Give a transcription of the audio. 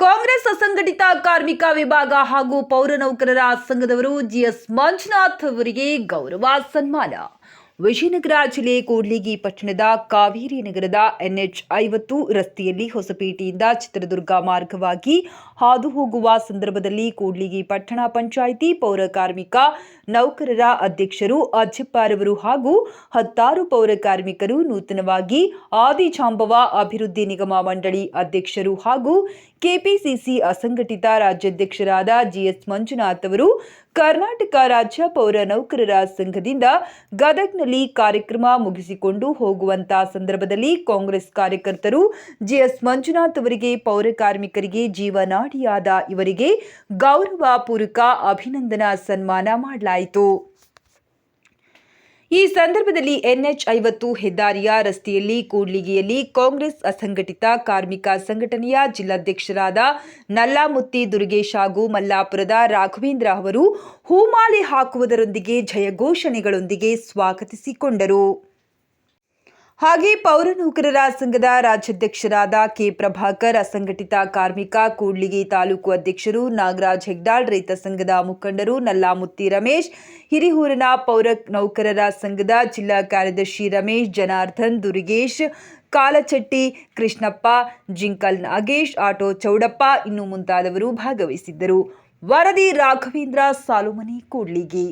ಕಾಂಗ್ರೆಸ್ ಅಸಂಘಟಿತ ಕಾರ್ಮಿಕ ವಿಭಾಗ ಹಾಗೂ ಪೌರ ನೌಕರರ ಸಂಘದವರು ಜಿಎಸ್ ಮಂಜುನಾಥ್ ಅವರಿಗೆ ಗೌರವ ಸನ್ಮಾನ. ವಿಜಯನಗರ ಜಿಲ್ಲೆ ಕೂಡ್ಲಿಗಿ ಪಟ್ಟಣದ ಕಾವೇರಿ ನಗರದ ಎನ್ಎಚ್ ಐವತ್ತು ರಸ್ತೆಯಲ್ಲಿ ಹೊಸಪೇಟೆಯಿಂದ ಚಿತ್ರದುರ್ಗ ಮಾರ್ಗವಾಗಿ ಹಾದು ಹೋಗುವ ಸಂದರ್ಭದಲ್ಲಿ ಕೂಡ್ಲಿಗಿ ಪಟ್ಟಣ ಪಂಚಾಯಿತಿ ಪೌರ ಕಾರ್ಮಿಕ, ನೌಕರರ ಅಧ್ಯಕ್ಷರು, ಅಜ್ಜಪ್ಪರವರು ಹಾಗೂ ಹತ್ತಾರು ಪೌರ ಕಾರ್ಮಿಕರು ನೂತನವಾಗಿ ಆದಿಜಾಂಬವ ಅಭಿವೃದ್ಧಿ ನಿಗಮ ಮಂಡಳಿ ಅಧ್ಯಕ್ಷರು ಹಾಗೂ ಕೆಪಿಸಿಸಿ ಅಸಂಘಟಿತ ರಾಜ್ಯಾಧ್ಯಕ್ಷರಾದ ಜಿಎಸ್ ಮಂಜುನಾಥ್ ಅವರು ಕರ್ನಾಟಕ ರಾಜ್ಯ ಪೌರ ನೌಕರರ ಸಂಘದಿಂದ ಗದಗ್ನಲ್ಲಿ ಕಾರ್ಯಕ್ರಮ ಮುಗಿಸಿಕೊಂಡು ಹೋಗುವಂತಹ ಸಂದರ್ಭದಲ್ಲಿ ಕಾಂಗ್ರೆಸ್ ಕಾರ್ಯಕರ್ತರು ಜಿಎಸ್ ಮಂಜುನಾಥ್ ಅವರಿಗೆ, ಪೌರ ಕಾರ್ಮಿಕರಿಗೆ ಜೀವನಾಡಿಯಾದ ಇವರಿಗೆ ಗೌರವ ಪೂರ್ವಕ ಅಭಿನಂದನಾ ಸನ್ಮಾನ ಮಾಡಲಾಯಿತು. ಈ ಸಂದರ್ಭದಲ್ಲಿ ಎನ್ಎಚ್ ಐವತ್ತು ಹೆದ್ದಾರಿಯ ರಸ್ತೆಯಲ್ಲಿ, ಕೂಡ್ಲಿಗಿಯಲ್ಲಿ ಕಾಂಗ್ರೆಸ್ ಅಸಂಘಟಿತ ಕಾರ್ಮಿಕ ಸಂಘಟನೆಯ ಜಿಲ್ಲಾಧ್ಯಕ್ಷರಾದ ನಲ್ಲಾಮುತ್ತಿ ದುರ್ಗೇಶ್ ಹಾಗೂ ಮಲ್ಲಾಪುರದ ರಾಘವೇಂದ್ರ ಅವರು ಹೂಮಾಲೆ ಹಾಕುವುದರೊಂದಿಗೆ ಜಯಘೋಷಣೆಗಳೊಂದಿಗೆ ಸ್ವಾಗತಿಸಿಕೊಂಡರು. ಹಾಗೆ ಪೌರ ನೌಕರರ ಸಂಘದ ರಾಜ್ಯಾಧ್ಯಕ್ಷರಾದ ಕೆ ಪ್ರಭಾಕರ್, ಅಸಂಘಟಿತ ಕಾರ್ಮಿಕ ಕೂಡ್ಲಿಗಿ ತಾಲೂಕು ಅಧ್ಯಕ್ಷರು ನಾಗರಾಜ್ ಹೆಗ್ಡಾಳ್, ರೈತ ಸಂಘದ ಮುಖಂಡರು ನಲ್ಲಾಮುತ್ತಿ ರಮೇಶ್, ಹಿರಿಹೂರಿನ ಪೌರ ನೌಕರರ ಸಂಘದ ಜಿಲ್ಲಾ ಕಾರ್ಯದರ್ಶಿ ರಮೇಶ್, ಜನಾರ್ದನ್, ದುರ್ಗೇಶ್, ಕಾಲಚಟ್ಟಿ, ಕೃಷ್ಣಪ್ಪ, ಜಿಂಕಲ್ ನಾಗೇಶ್, ಆಟೋ ಚೌಡಪ್ಪ ಇನ್ನು ಮುಂತಾದವರು ಭಾಗವಹಿಸಿದ್ದರು. ವರದಿ ರಾಘವೇಂದ್ರ ಸಾಲುಮನಿ ಕೂಡ್ಲಿಗಿ.